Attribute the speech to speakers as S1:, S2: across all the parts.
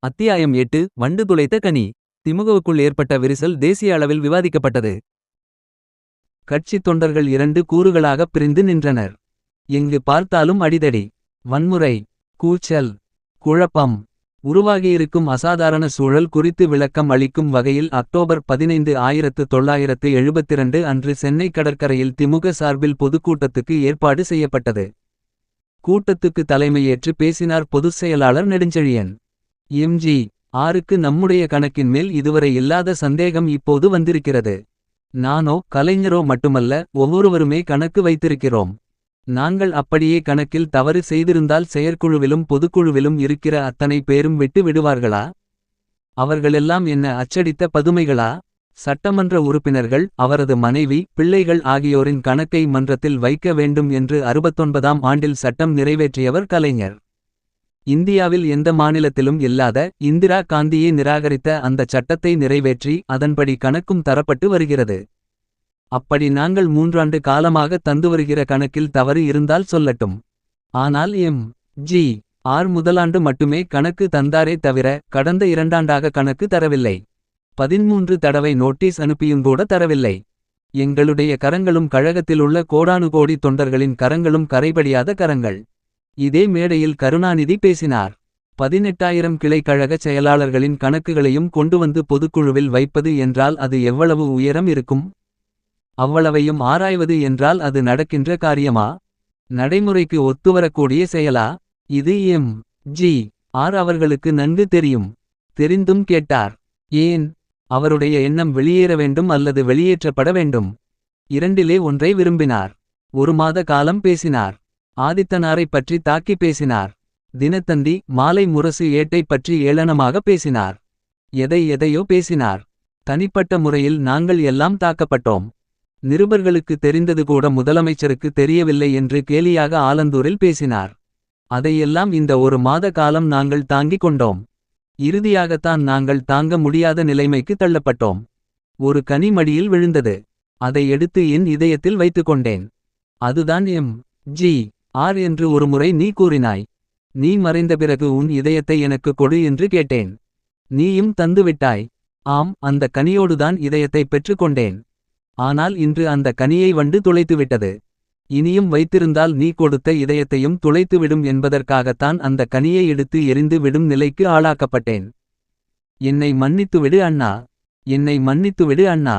S1: அத்தியாயம் எட்டு வண்டு துளைத்த கனி. திமுகவுக்குள் ஏற்பட்ட விரிசல் தேசிய அளவில் விவாதிக்கப்பட்டது. கட்சித் தொண்டர்கள் இரண்டு கூறுகளாகப் பிரிந்து நின்றனர். எங்கு பார்த்தாலும் அடிதடி வன்முறை கூச்சல் குழப்பம். உருவாகியிருக்கும் அசாதாரண சூழல் குறித்து விளக்கம் அளிக்கும் வகையில் அக்டோபர் பதினைந்து ஆயிரத்து தொள்ளாயிரத்து எழுபத்திரண்டு அன்று சென்னை கடற்கரையில் திமுக சார்பில் பொதுக்கூட்டத்துக்கு ஏற்பாடு செய்யப்பட்டது. கூட்டத்துக்கு தலைமையேற்று பேசினார் பொதுச் செயலாளர் நெடுஞ்செழியன். எம்ஜி ஆருக்கு நம்முடைய கணக்கின் மேல் இதுவரை இல்லாத சந்தேகம் இப்போது வந்திருக்கிறது. நானோ கலைஞரோ மட்டுமல்ல ஒவ்வொருவருமே கணக்கு வைத்திருக்கிறோம். நாங்கள் அப்படியே கணக்கில் தவறு செய்திருந்தால் செயற்குழுவிலும் பொதுக்குழுவிலும் இருக்கிற அத்தனை பேரும் விட்டு விடுவார்களா? அவர்களெல்லாம் என்ன அச்சடித்த பதுமைகளா? சட்டமன்ற உறுப்பினர்கள் அவரது மனைவி பிள்ளைகள் ஆகியோரின் கணக்கை மன்றத்தில் வைக்க வேண்டும் என்று அறுபத்தொன்பதாம் ஆண்டில் சட்டம் நிறைவேற்றியவர் கலைஞர். இந்தியாவில் எந்த மாநிலத்திலும் இல்லாத இந்திரா காந்தியை நிராகரித்த அந்த சட்டத்தை நிறைவேற்றி அதன்படி கணக்கும் தரப்பட்டு வருகிறது. அப்படி நாங்கள் மூன்றாண்டு காலமாக தந்து வருகிற கணக்கில் தவறு இருந்தால் சொல்லட்டும். ஆனால் எம். ஜி. ஆர். முதலாண்டு மட்டுமே கணக்கு தந்தாரே தவிர கடந்த இரண்டாண்டாக கணக்கு தரவில்லை. பதின்மூன்று தடவை நோட்டீஸ் அனுப்பியுங்கூட தரவில்லை. எங்களுடைய கரங்களும் கழகத்திலுள்ள கோடானுகோடி தொண்டர்களின் கரங்களும் கரைபடியாத கரங்கள். இதே மேடையில் கருணாநிதி பேசினார். பதினெட்டாயிரம் கிளைக்கழக செயலாளர்களின் கணக்குகளையும் கொண்டு வந்து பொதுக்குழுவில் வைப்பது என்றால் அது எவ்வளவு உயரம் இருக்கும்? அவ்வளவையும் ஆராய்வது என்றால் அது நடக்கின்ற காரியமா? நடைமுறைக்கு ஒத்துவரக்கூடிய செயலா? இது எம். ஜி. ஆர். அவர்களுக்கு நன்கு தெரியும். தெரிந்தும் கேட்டார். ஏன்? அவருடைய எண்ணம் வெளியேற வேண்டும் அல்லது வெளியேற்றப்பட வேண்டும்? இரண்டிலே ஒன்றை விரும்பினார். ஒரு மாத காலம் பேசினார். ஆதித்தனாரைப் பற்றி தாக்கி பேசினார். தினத்தந்தி மாலை முரசு ஏட்டை பற்றி ஏளனமாக பேசினார். எதை எதையோ பேசினார். தனிப்பட்ட முறையில் நாங்கள் எல்லாம் தாக்கப்பட்டோம். நிருபர்களுக்கு தெரிந்தது கூட முதலமைச்சருக்கு தெரியவில்லை என்று கேலியாக ஆலந்தூரில் பேசினார். அதையெல்லாம் இந்த ஒரு மாத காலம் நாங்கள் தாங்கிக் கொண்டோம். இறுதியாகத்தான் நாங்கள் தாங்க முடியாத நிலைமைக்கு தள்ளப்பட்டோம். ஒரு கனிமடியில் விழுந்தது. அதை எடுத்து என் இதயத்தில் வைத்துக் கொண்டேன். அதுதான் எம். ஜி. ஆர் என்று ஒருமுறை நீ கூறினாய். நீ மறைந்த பிறகு உன் இதயத்தை எனக்கு கொடு என்று கேட்டேன். நீயும் தந்துவிட்டாய் ஆம் அந்த கனியோடுதான் இதயத்தை பெற்றுக்கொண்டேன். ஆனால் இன்று அந்த கனியை வண்டு துளைத்துவிட்டது. இனியும் வைத்திருந்தால் நீ கொடுத்த இதயத்தையும் துளைத்துவிடும் என்பதற்காகத்தான் அந்த கனியை எடுத்து எரிந்து விடும் நிலைக்கு ஆளாக்கப்பட்டேன். என்னை மன்னித்துவிடு அண்ணா. என்னை மன்னித்துவிடு அண்ணா.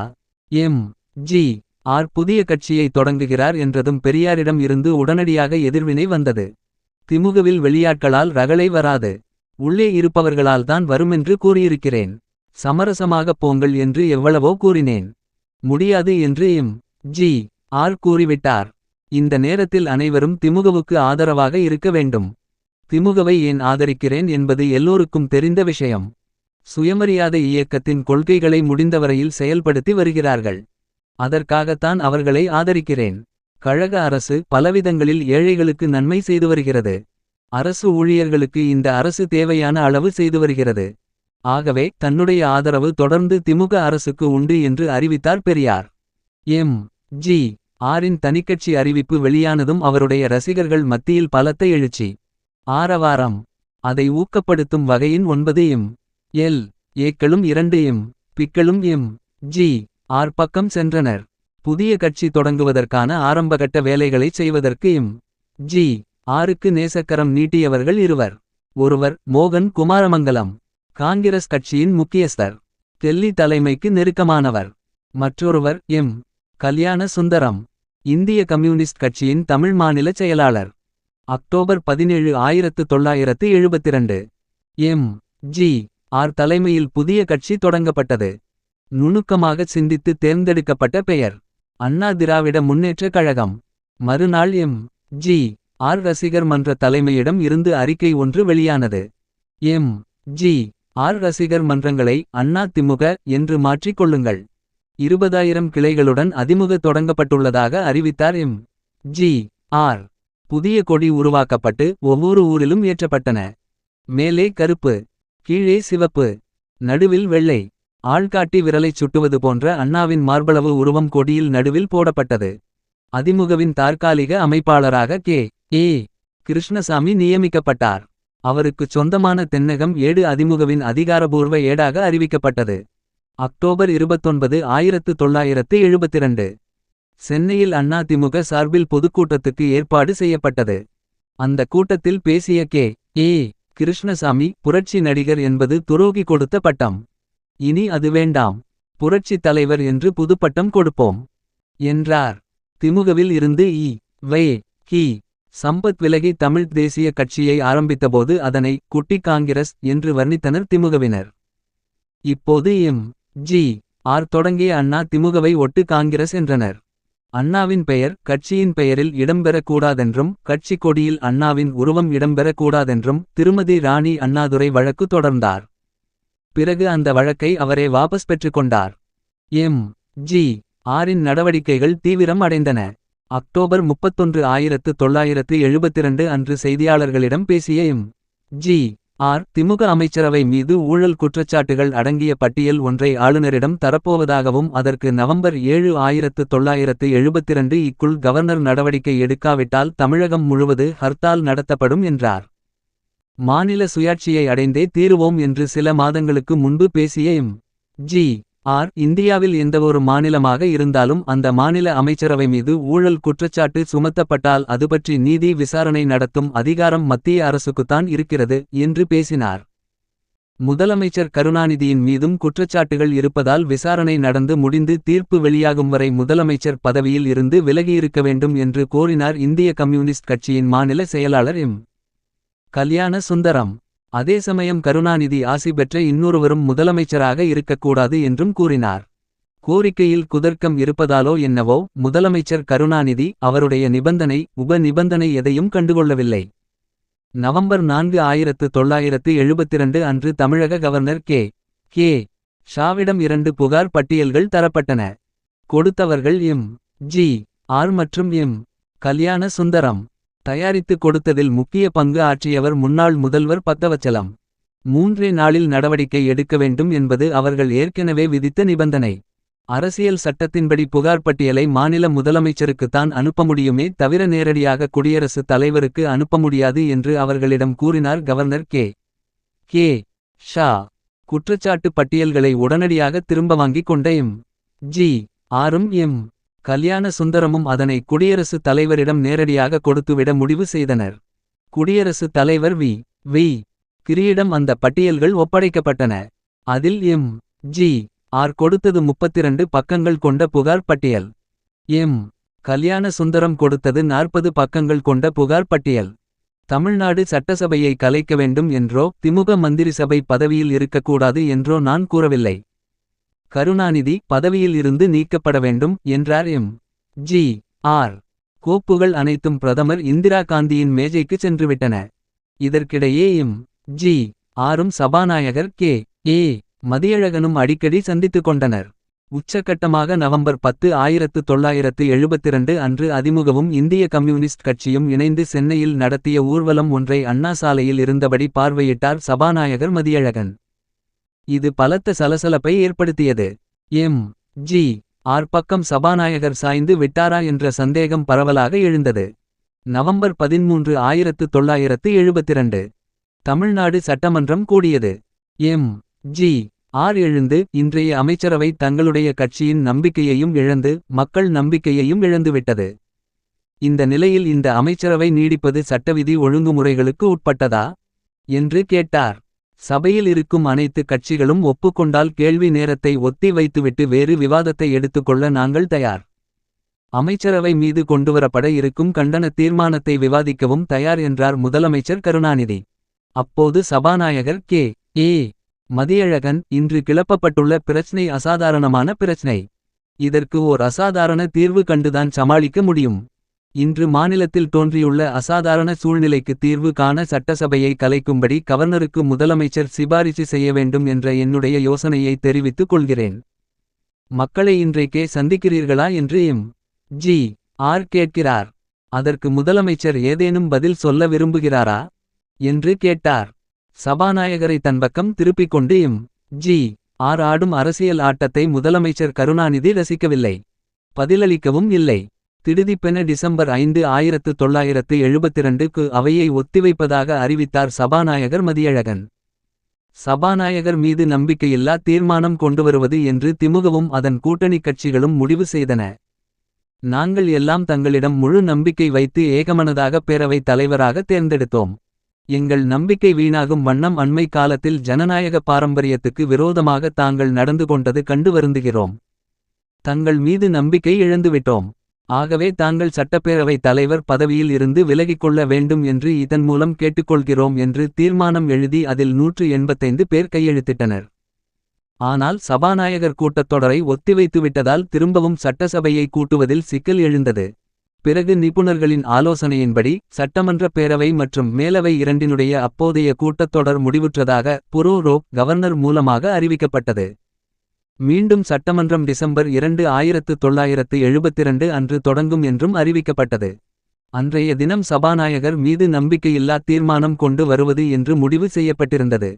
S1: எம். ஜி. ஆர் புதிய கட்சியை தொடங்குகிறார் என்றதும் பெரியாரிடம் இருந்து உடனடியாக எதிர்வினை வந்தது. திமுகவில் வெளியாட்களால் ரகளை வராது. உள்ளே இருப்பவர்களால் தான் வருமென்று கூறியிருக்கிறேன். சமரசமாகப் போங்கள் என்று எவ்வளவோ கூறினேன். முடியாது என்று எம். ஜி. ஆர். கூறிவிட்டார். இந்த நேரத்தில் அனைவரும் திமுகவுக்கு ஆதரவாக இருக்க வேண்டும். திமுகவை ஏன் ஆதரிக்கிறேன் என்பது எல்லோருக்கும் தெரிந்த விஷயம். சுயமரியாதை இயக்கத்தின் கொள்கைகளை முடிந்தவரையில் செயல்படுத்தி வருகிறார்கள். அதற்காகத்தான் அவர்களை ஆதரிக்கிறேன். கழக அரசு பலவிதங்களில் ஏழைகளுக்கு நன்மை செய்து வருகிறது. அரசு ஊழியர்களுக்கு இந்த அரசு தேவையான அளவு செய்து வருகிறது. ஆகவே தன்னுடைய ஆதரவு தொடர்ந்து திமுக அரசுக்கு உண்டு என்று அறிவித்தார் பெரியார். எம். ஜி. ஆரின் தனிக்கட்சி அறிவிப்பு வெளியானதும் அவருடைய ரசிகர்கள் மத்தியில் பலத்த எழுச்சி. ஆரவாரம். அதை ஊக்கப்படுத்தும் வகையின் ஒன்பது எம். எல். ஏக்களும் இரண்டு எம். பிக்களும் எம். ஜி. ஆர் பக்கம் சென்றனர். புதிய கட்சி தொடங்குவதற்கான ஆரம்பகட்ட வேலைகளைச் செய்வதற்கு இம். ஜி. ஆருக்கு நேசக்கரம் நீட்டியவர்கள் இருவர். ஒருவர் மோகன் குமாரமங்கலம். காங்கிரஸ் கட்சியின் முக்கியஸ்தர். டெல்லி தலைமைக்கு நெருக்கமானவர். மற்றொருவர் எம். கல்யாண சுந்தரம். இந்திய கம்யூனிஸ்ட் கட்சியின் தமிழ் மாநில செயலாளர். அக்டோபர் பதினேழு ஆயிரத்து தொள்ளாயிரத்து எழுபத்திரண்டு. எம். ஜி. ஆர் தலைமையில் புதிய கட்சி தொடங்கப்பட்டது. நுணுக்கமாகச் சிந்தித்து தேர்ந்தெடுக்கப்பட்ட பெயர். அண்ணா திராவிட முன்னேற்ற கழகம். மறுநாள் எம். ஜி. ஆர். ரசிகர் மன்ற தலைமையிடம் இருந்து அறிக்கை ஒன்று வெளியானது. எம். ஜி. ஆர். ரசிகர் மன்றங்களை அண்ணா திமுக என்று மாற்றிக் கொள்ளுங்கள். இருபதாயிரம் கிளைகளுடன் அதிமுக தொடங்கப்பட்டுள்ளதாக அறிவித்தார் எம். ஜி. ஆர். புதிய கொடி உருவாக்கப்பட்டு ஒவ்வொரு ஊரிலும் ஏற்றப்பட்டன. மேலே கருப்பு கீழே சிவப்பு நடுவில் வெள்ளை. ஆள்காட்டி விரலைச் சுட்டுவது போன்ற அண்ணாவின் மார்பளவு உருவம் கொடியில் நடுவில் போடப்பட்டது. அதிமுகவின் தற்காலிக அமைப்பாளராக கே. ஏ. கிருஷ்ணசாமி நியமிக்கப்பட்டார். அவருக்குச் சொந்தமான தென்னகம் ஏடு அதிமுகவின் அதிகாரபூர்வ ஏடாக அறிவிக்கப்பட்டது. அக்டோபர் 29 ஆயிரத்து தொள்ளாயிரத்து எழுபத்திரண்டு. சென்னையில் அதிமுக சார்பில் பொதுக்கூட்டத்துக்கு ஏற்பாடு செய்யப்பட்டது. அந்த கூட்டத்தில் பேசிய கே. ஏ. கிருஷ்ணசாமி புரட்சி நடிகர் என்பது துரோகி கொடுத்த பட்டம். இனி அது வேண்டாம். புரட்சி தலைவர் என்று புதுப்பட்டம் கொடுப்போம். என்றார். திமுகவில் இருந்து இ. வே. கி. சம்பத் விலகி தமிழ்த் தேசிய கட்சியை ஆரம்பித்தபோது அதனை குட்டி காங்கிரஸ் என்று வர்ணித்தனர் திமுகவினர். இப்போது எம். ஜி. ஆர். தொடங்கிய அண்ணா திமுகவை ஒட்டு காங்கிரஸ் என்றனர். அண்ணாவின் பெயர் கட்சியின் பெயரில் இடம்பெறக்கூடாதென்றும் கட்சி கொடியில் அண்ணாவின் உருவம் இடம்பெறக்கூடாதென்றும் திருமதி ராணி அண்ணாதுரை வழக்கு தொடர்ந்தார். பிறகு அந்த வழக்கை அவரே வாபஸ் பெற்றுக்கொண்டார் எம். ஜி. ஆரின் நடவடிக்கைகள் தீவிரம் அடைந்தன. அக்டோபர் முப்பத்தொன்று ஆயிரத்து தொள்ளாயிரத்து எழுபத்திரண்டு அன்று செய்தியாளர்களிடம் பேசிய எம். ஜி. ஆர். திமுக அமைச்சரவை மீது ஊழல் குற்றச்சாட்டுகள் அடங்கிய பட்டியல் ஒன்றை ஆளுநரிடம் தரப்போவதாகவும் அதற்கு நவம்பர் ஏழு ஆயிரத்து தொள்ளாயிரத்து எழுபத்திரண்டு இக்குள் கவர்னர் நடவடிக்கை எடுக்காவிட்டால் தமிழகம் முழுவது ஹர்த்தால் நடத்தப்படும் என்றார். மாநில சுயாட்சியை அடைந்தே தீருவோம் என்று சில மாதங்களுக்கு முன்பு பேசிய எம். ஜி. ஆர். இந்தியாவில் எந்தவொரு மாநிலமாக இருந்தாலும் அந்த மாநில அமைச்சரவை மீது ஊழல் குற்றச்சாட்டு சுமத்தப்பட்டால் அதுபற்றி நீதி விசாரணை நடத்தும் அதிகாரம் மத்திய அரசுக்குத்தான் இருக்கிறது என்று பேசினார். முதலமைச்சர் கருணாநிதியின் மீதும் குற்றச்சாட்டுகள் இருப்பதால் விசாரணை நடந்து முடிந்து தீர்ப்பு வெளியாகும் வரை முதலமைச்சர் பதவியில் இருந்து விலகியிருக்க வேண்டும் என்று கோரினார் இந்திய கம்யூனிஸ்ட் கட்சியின் மாநில செயலாளர் எம். கல்யாண சுந்தரம். அதே சமயம் கருணாநிதி ஆசி பெற்ற இன்னொருவரும் முதலமைச்சராக இருக்கக்கூடாது என்றும் கூறினார். கோரிக்கையில் குதர்க்கம் இருப்பதாலோ என்னவோ முதலமைச்சர் கருணாநிதி அவருடைய நிபந்தனை உப நிபந்தனை எதையும் கண்டுகொள்ளவில்லை. நவம்பர் நான்கு ஆயிரத்து தொள்ளாயிரத்து எழுபத்திரண்டு அன்று தமிழக கவர்னர் கே. கே. ஷாவிடம் இரண்டு புகார் பட்டியல்கள் தரப்பட்டன. கொடுத்தவர்கள் எம். ஜி. ஆர். மற்றும் எம். கல்யாண சுந்தரம். தயாரித்து கொடுத்ததில் முக்கிய பங்கு ஆற்றியவர் முன்னாள் முதல்வர் பத்தவச்சலம். மூன்றே நாளில் நடவடிக்கை எடுக்க வேண்டும் என்பது அவர்கள் ஏற்கனவே விதித்த நிபந்தனை. அரசியல் சட்டத்தின்படி புகார் பட்டியலை மாநில முதலமைச்சருக்குத்தான் அனுப்ப முடியுமே தவிர நேரடியாக குடியரசுத் தலைவருக்கு அனுப்ப முடியாது என்று அவர்களிடம் கூறினார் கவர்னர் கே. கே. ஷா. குற்றச்சாட்டு பட்டியல்களை உடனடியாக திரும்ப வாங்கிக் கொண்ட எம். ஜி. ஆரும் எம். கல்யாண சுந்தரமும் அதனை குடியரசுத் தலைவரிடம் நேரடியாக கொடுத்துவிட முடிவு செய்தனர். குடியரசுத் தலைவர் வி. வி. கிரியிடம் அந்த பட்டியல்கள் ஒப்படைக்கப்பட்டன. அதில் எம். ஜி. ஆர். கொடுத்தது முப்பத்திரண்டு பக்கங்கள் கொண்ட புகார் பட்டியல். எம். கல்யாண சுந்தரம் கொடுத்தது நாற்பது பக்கங்கள் கொண்ட புகார் பட்டியல். தமிழ்நாடு சட்டசபையை கலைக்க வேண்டும் என்றோ திமுக மந்திரி சபை பதவியில் இருக்கக்கூடாது என்றோ நான் கூறவில்லை. கருணாநிதி பதவியில் இருந்து நீக்கப்பட வேண்டும் என்றார் எம். ஜி. ஆர். கோப்புகள் அனைத்தும் பிரதமர் இந்திரா காந்தியின் மேஜைக்கு சென்றுவிட்டன. இதற்கிடையே எம். ஜி. ஆரும் சபாநாயகர் கே. ஏ. மதியழகனும் அடிக்கடி சந்தித்துக் கொண்டனர். உச்சக்கட்டமாக நவம்பர் பத்து ஆயிரத்து தொள்ளாயிரத்து எழுபத்திரண்டு அன்று அதிமுகவும் இந்திய கம்யூனிஸ்ட் கட்சியும் இணைந்து சென்னையில் நடத்திய ஊர்வலம் ஒன்றை அண்ணா சாலையில் இருந்தபடி பார்வையிட்டார் சபாநாயகர் மதியழகன். இது பலத்த சலசலப்பை ஏற்படுத்தியது. எம். ஜி. ஆர் பக்கம் சபாநாயகர் சாய்ந்து விட்டாரா என்ற சந்தேகம் பரவலாக எழுந்தது. நவம்பர் பதிமூன்று ஆயிரத்து தொள்ளாயிரத்து எழுபத்திரண்டு. தமிழ்நாடு சட்டமன்றம் கூடியது. எம். ஜி. ஆர். எழுந்து இன்றைய அமைச்சரவை தங்களுடைய கட்சியின் நம்பிக்கையையும் இழந்து மக்கள் நம்பிக்கையையும் இழந்துவிட்டது. இந்த நிலையில் இந்த அமைச்சரவை நீடிப்பது சட்டவிதி ஒழுங்குமுறைகளுக்கு உட்பட்டதா? என்று கேட்டார். சபையில் இருக்கும் அனைத்து கட்சிகளும் ஒப்புக்கொண்டால் கேள்வி நேரத்தை ஒத்தி வைத்துவிட்டு வேறு விவாதத்தை எடுத்துக்கொள்ள நாங்கள் தயார். அமைச்சரவை மீது கொண்டுவரப்பட இருக்கும் கண்டன தீர்மானத்தை விவாதிக்கவும் தயார் என்றார் முதலமைச்சர் கருணாநிதி. அப்போது சபாநாயகர் கே. ஏ. மதியழகன் இன்று கிளப்பப்பட்டுள்ள பிரச்சினை அசாதாரணமான பிரச்சினை இதற்கு ஓர் அசாதாரண தீர்வு கண்டுதான் சமாளிக்க முடியும். இன்று மாநிலத்தில் தோன்றியுள்ள அசாதாரண சூழ்நிலைக்கு தீர்வு காண சட்டசபையை கலைக்கும்படி கவர்னருக்கு முதலமைச்சர் சிபாரிசு செய்ய வேண்டும் என்ற என்னுடைய யோசனையை தெரிவித்துக் கொள்கிறேன். மக்களை இன்றைக்கே சந்திக்கிறீர்களா என்று எம். ஜி. ஆர். கேட்கிறார். அதற்கு முதலமைச்சர் ஏதேனும் பதில் சொல்ல விரும்புகிறாரா? என்று கேட்டார். சபாநாயகரை தன் பக்கம் திருப்பிக் கொண்டு எம். ஜி. ஆர். ஆடும் அரசியல் ஆட்டத்தை முதலமைச்சர் கருணாநிதி ரசிக்கவில்லை. பதிலளிக்கவும் இல்லை. திடுதிப்பென டிசம்பர் ஐந்து ஆயிரத்து தொள்ளாயிரத்து எழுபத்திரண்டுக்கு அவையை ஒத்திவைப்பதாக அறிவித்தார் சபாநாயகர் மதியழகன். சபாநாயகர் மீது நம்பிக்கையில்லா தீர்மானம் கொண்டுவருவது என்று திமுகவும் அதன் கூட்டணிக் கட்சிகளும் முடிவு செய்தன. நாங்கள் எல்லாம் தங்களிடம் முழு நம்பிக்கை வைத்து ஏகமனதாக பேரவைத் தலைவராக தேர்ந்தெடுத்தோம். எங்கள் நம்பிக்கை வீணாகும் வண்ணம் அண்மை காலத்தில் ஜனநாயக பாரம்பரியத்துக்கு விரோதமாக தாங்கள் நடந்து கொண்டது கண்டு வருந்துகிறோம். தங்கள் மீது நம்பிக்கை இழந்துவிட்டோம். ஆகவே தாங்கள் சட்டப்பேரவைத் தலைவர் பதவியில் இருந்து விலகிக் கொள்ள வேண்டும் என்று இதன் மூலம் கேட்டுக்கொள்கிறோம் என்று தீர்மானம் எழுதி அதில் நூற்று எண்பத்தைந்து பேர் கையெழுத்திட்டனர். ஆனால் சபாநாயகர் கூட்டத்தொடரை ஒத்திவைத்துவிட்டதால் திரும்பவும் சட்டசபையை கூட்டுவதில் சிக்கல் எழுந்தது. பிறகு நிபுணர்களின் ஆலோசனையின்படி சட்டமன்ற பேரவை மற்றும் மேலவை இரண்டினுடைய அப்போதைய கூட்டத்தொடர் முடிவுற்றதாக புரோரோப் கவர்னர் மூலமாக அறிவிக்கப்பட்டது. மீண்டும் சட்டமன்றம் டிசம்பர் இரண்டு ஆயிரத்து தொள்ளாயிரத்து எழுபத்திரண்டு அன்று தொடங்கும் என்றும் அறிவிக்கப்பட்டது. அன்றைய தினம் சபாநாயகர் மீது நம்பிக்கையில்லா தீர்மானம் கொண்டு வருவது என்று முடிவு செய்யப்பட்டிருந்தது.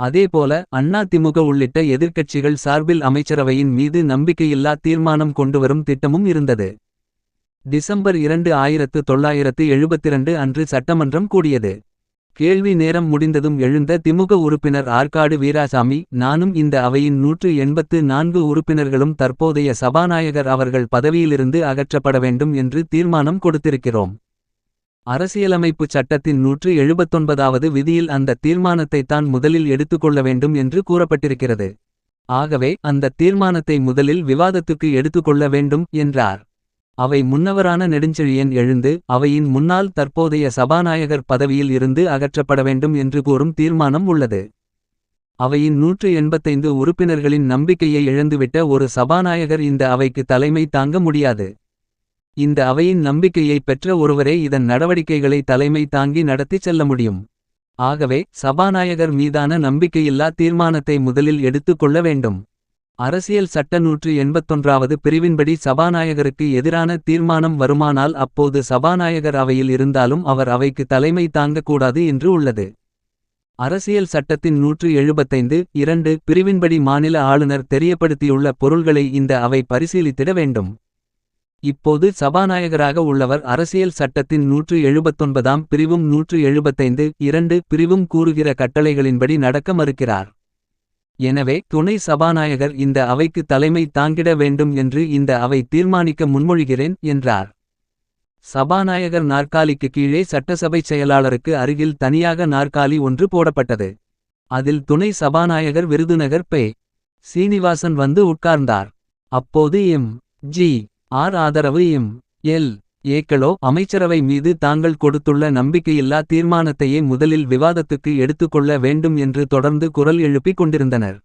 S1: அதேபோல அண்ணா திமுக உள்ளிட்ட எதிர்க்கட்சிகள் சார்பில் அமைச்சரவையின் மீது நம்பிக்கையில்லா தீர்மானம் கொண்டுவரும் திட்டமும் இருந்தது. டிசம்பர் இரண்டு ஆயிரத்து தொள்ளாயிரத்து எழுபத்திரண்டு அன்று சட்டமன்றம் கூடியது. கேள்வி நேரம் முடிந்ததும் எழுந்த திமுக உறுப்பினர் ஆற்காடு வீராசாமி நானும் இந்த அவையின் நூற்று எண்பத்து நான்கு உறுப்பினர்களும் தற்போதைய சபாநாயகர் அவர்கள் பதவியிலிருந்து அகற்றப்பட வேண்டும் என்று தீர்மானம் கொடுத்திருக்கிறோம். அரசியலமைப்புச் சட்டத்தின் நூற்று எழுபத்தொன்பதாவது விதியில் அந்த தீர்மானத்தை தான் முதலில் எடுத்துக்கொள்ள வேண்டும் என்று கூறப்பட்டிருக்கிறது. ஆகவே அந்த தீர்மானத்தை முதலில் விவாதத்துக்கு எடுத்துக்கொள்ள வேண்டும் என்றார். அவை முன்னவரான நெடுஞ்செழியன் எழுந்து அவையின் முன்னால் தற்போதைய சபாநாயகர் பதவியில் இருந்து அகற்றப்பட வேண்டும் என்று கூறும் தீர்மானம் உள்ளது. அவையின் நூற்று எண்பத்தைந்து உறுப்பினர்களின் நம்பிக்கையை இழந்துவிட்ட ஒரு சபாநாயகர் இந்த அவைக்கு தலைமை தாங்க முடியாது. இந்த அவையின் நம்பிக்கையை பெற்ற ஒருவரே இதன் நடவடிக்கைகளை தலைமை தாங்கி நடத்திச் செல்ல முடியும். ஆகவே சபாநாயகர் மீதான நம்பிக்கையில்லா தீர்மானத்தை முதலில் எடுத்துக் கொள்ள வேண்டும். அரசியல் சட்ட நூற்று எண்பத்தொன்றாவது பிரிவின்படி சபாநாயகருக்கு எதிரான தீர்மானம் வருமானால் அப்போது சபாநாயகர் அவையில் இருந்தாலும் அவர் அவைக்கு தலைமை தாங்கக்கூடாது என்று உள்ளது. அரசியல் சட்டத்தின் நூற்று எழுபத்தைந்து இரண்டு பிரிவின்படி மாநில ஆளுநர் தெரியப்படுத்தியுள்ள பொருள்களை இந்த அவை பரிசீலித்திட வேண்டும். இப்போது சபாநாயகராக உள்ளவர் அரசியல் சட்டத்தின் நூற்று எழுபத்தொன்பதாம் பிரிவும் நூற்று எழுபத்தைந்து இரண்டு பிரிவும் கூறுகிற கட்டளைகளின்படி நடக்க மறுக்கிறார். எனவே துணை சபாநாயகர் இந்த அவைக்கு தலைமை தாங்கிட வேண்டும் என்று இந்த அவை தீர்மானிக்க முன்மொழிகிறேன் என்றார். சபாநாயகர் நாற்காலிக்கு கீழே சட்டசபை செயலாளருக்கு அருகில் தனியாக நாற்காலி ஒன்று போடப்பட்டது. அதில் துணை சபாநாயகர் விருதுநகர் பே. சீனிவாசன் வந்து உட்கார்ந்தார். அப்போது எம். ஜி. ஆர். ஆதரவு எம். எல். ஏக்களோ அமைச்சரவை மீது தாங்கள் கொடுத்துள்ள நம்பிக்கையில்லா தீர்மானத்தையே முதலில் விவாதத்துக்கு எடுத்துக்கொள்ள வேண்டும் என்று தொடர்ந்து குரல் எழுப்பிக் கொண்டிருந்தனர்.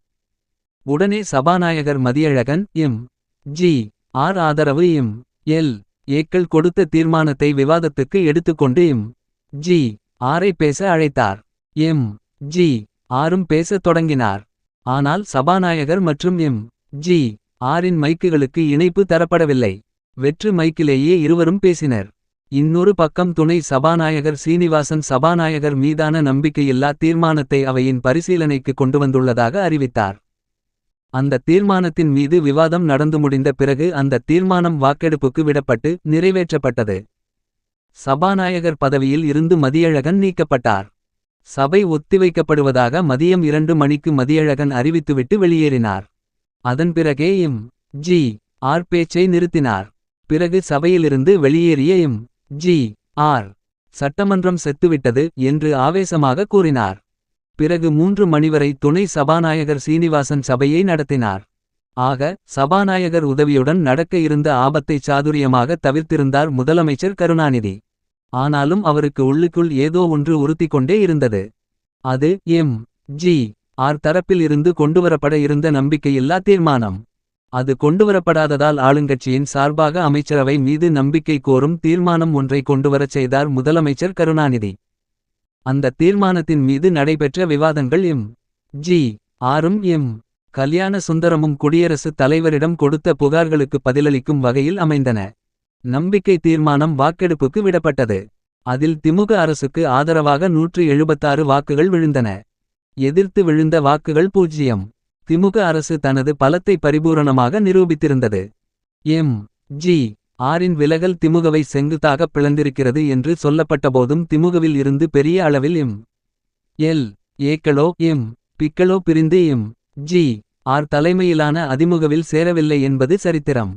S1: உடனே சபாநாயகர் மதியழகன் எம். ஜி. ஆர். ஆதரவு எம். எல். ஏக்கள் கொடுத்த தீர்மானத்தை விவாதத்துக்கு எடுத்துக்கொண்டு எம். ஜி. ஆரை பேச அழைத்தார். எம். ஜி. ஆரும் பேசத் தொடங்கினார். ஆனால் சபாநாயகர் மற்றும் எம். ஜி. ஆரின் மைக்குகளுக்கு இணைப்பு தரப்படவில்லை. வெற்று மைக்கிலேயே இருவரும் பேசினர். இன்னொரு பக்கம் துணை சபாநாயகர் சீனிவாசன் சபாநாயகர் மீதான நம்பிக்கையில்லா தீர்மானத்தை அவையின் பரிசீலனைக்கு கொண்டு வந்துள்ளதாக அறிவித்தார். அந்த தீர்மானத்தின் மீது விவாதம் நடந்து முடிந்த பிறகு அந்த தீர்மானம் வாக்கெடுப்புக்கு விடப்பட்டு நிறைவேற்றப்பட்டது. சபாநாயகர் பதவியில் இருந்து மதியழகன் நீக்கப்பட்டார். சபை ஒத்திவைக்கப்படுவதாக மதியம் இரண்டு மணிக்கு மதியழகன் அறிவித்துவிட்டு வெளியேறினார். அதன் பிறகே எம். ஜி. ஆர். பேச்சை நிறுத்தினார். பிறகு சபையிலிருந்து வெளியேறிய எம். ஜி. ஆர். சட்டமன்றம் செத்துவிட்டது என்று ஆவேசமாக கூறினார். பிறகு மூன்று மணிவரை துணை சபாநாயகர் சீனிவாசன் சபையை நடத்தினார். ஆக சபாநாயகர் உதவியுடன் நடக்க இருந்த ஆபத்தை சாதுரியமாக தவிர்த்திருந்தார் முதலமைச்சர் கருணாநிதி. ஆனாலும் அவருக்கு உள்ளுக்குள் ஏதோ ஒன்று உறுத்தி கொண்டே இருந்தது. அது எம். ஜி. ஆர். தரப்பில் இருந்து கொண்டுவரப்பட இருந்த நம்பிக்கையில்லா தீர்மானம். அது கொண்டுவரப்படாததால் ஆளுங்கட்சியின் சார்பாக அமைச்சரவை மீது நம்பிக்கை கோரும் தீர்மானம் ஒன்றை கொண்டுவரச் செய்தார் முதலமைச்சர் கருணாநிதி. அந்த தீர்மானத்தின் மீது நடைபெற்ற விவாதங்கள் எம். ஜி. ஆரும் எம். கல்யாண சுந்தரமும் குடியரசுத் தலைவரிடம் கொடுத்த புகார்களுக்கு பதிலளிக்கும் வகையில் அமைந்தன. நம்பிக்கை தீர்மானம் வாக்கெடுப்புக்கு விடப்பட்டது. அதில் திமுக அரசுக்கு ஆதரவாக நூற்று எழுபத்தாறு வாக்குகள் விழுந்தன. எதிர்த்து விழுந்த வாக்குகள் பூஜ்ஜியம். திமுக அரசு தனது பலத்தை பரிபூரணமாக நிரூபித்திருந்தது. எம். ஜி. ஆரின் விலகல் திமுகவை செங்குத்தாக பிளந்திருக்கிறது என்று சொல்லப்பட்டபோதும் திமுகவில் இருந்து பெரிய அளவில் எம். எல். ஏக்களோ எம். பிக்களோ பிரிந்து எம். ஜி. ஆர் தலைமையிலான அதிமுகவில் சேரவில்லை என்பது சரித்திரம்.